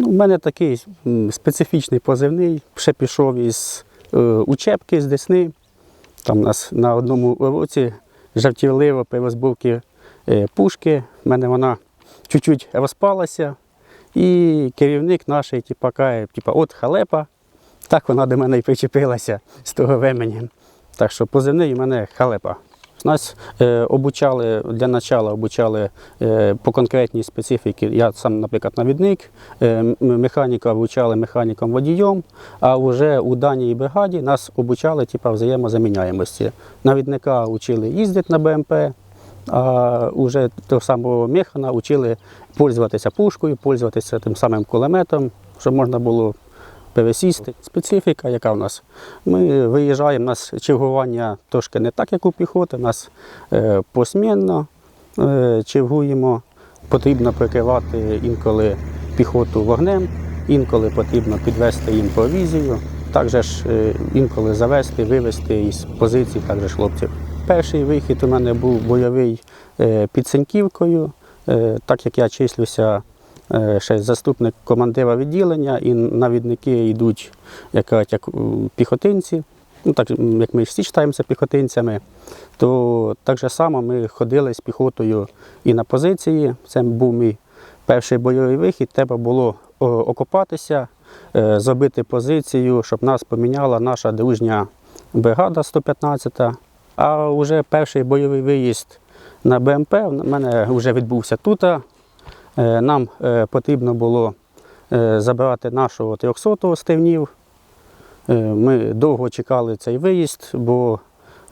Ну, у мене такий специфічний позивний. Ще пішов із е, учебки з Десни. Там у нас на одному уроці жартівливо при розбивці е, пушки. У мене вона чуть-чуть розпалася. І керівник наш, типу, каже, типу, от халепа. Так вона до мене і причепилася з того времени. Так що позивний у мене халепа. Нас е, обучали для начала обучали е, по конкретній специфіці. Я сам, наприклад, навідник, е, механіка обучали механіком водієм, а вже у даній бригаді нас обучали типу, взаємозаміняємості. Навідника вчили їздити на БМП, а вже того самого механа вчили пользуватися пушкою, пользуватися тим самим кулеметом, щоб можна було пересісти. Специфіка, яка в нас. Ми виїжджаємо, у нас чергування трошки не так, як у піхоти, у нас е, посмінно е, чергуємо. Потрібно прикривати інколи піхоту вогнем, інколи потрібно підвести їм провізію, також е, інколи завести, вивести із позицій також хлопців. Перший вихід у мене був бойовий е, під Сеньківкою, Е, так як я числюся е, ще заступник командира відділення, і навідники йдуть як, як піхотинці. Ну, так як ми всі вважаємося піхотинцями, то так же само ми ходили з піхотою і на позиції. Це був мій перший бойовий вихід. Треба було окопатися, е, зробити позицію, щоб нас поміняла наша дружня бригада 115-та. А вже перший бойовий виїзд на БМП в мене вже відбувся тут. Е, Нам е, потрібно було е, забирати нашого 300-го стевнів. Ми довго чекали цей виїзд, бо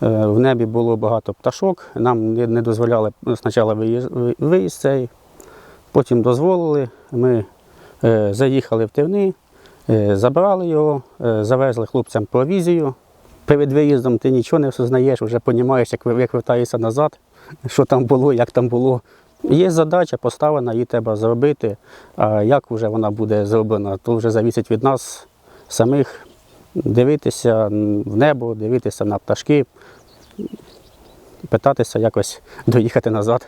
в небі було багато пташок. Нам не дозволяли спочатку виїзд, цей, потім дозволили. Ми заїхали в Терни, е, забрали його, завезли хлопцям провізію. Перед виїздом ти нічого не осознаєш, вже розумієш, як вертаєшся назад, що там було, як там було. Є задача поставлена, її треба зробити. А як вже вона буде зроблена, то вже залежить від нас самих дивитися в небо, дивитися на пташки, питатися якось доїхати назад.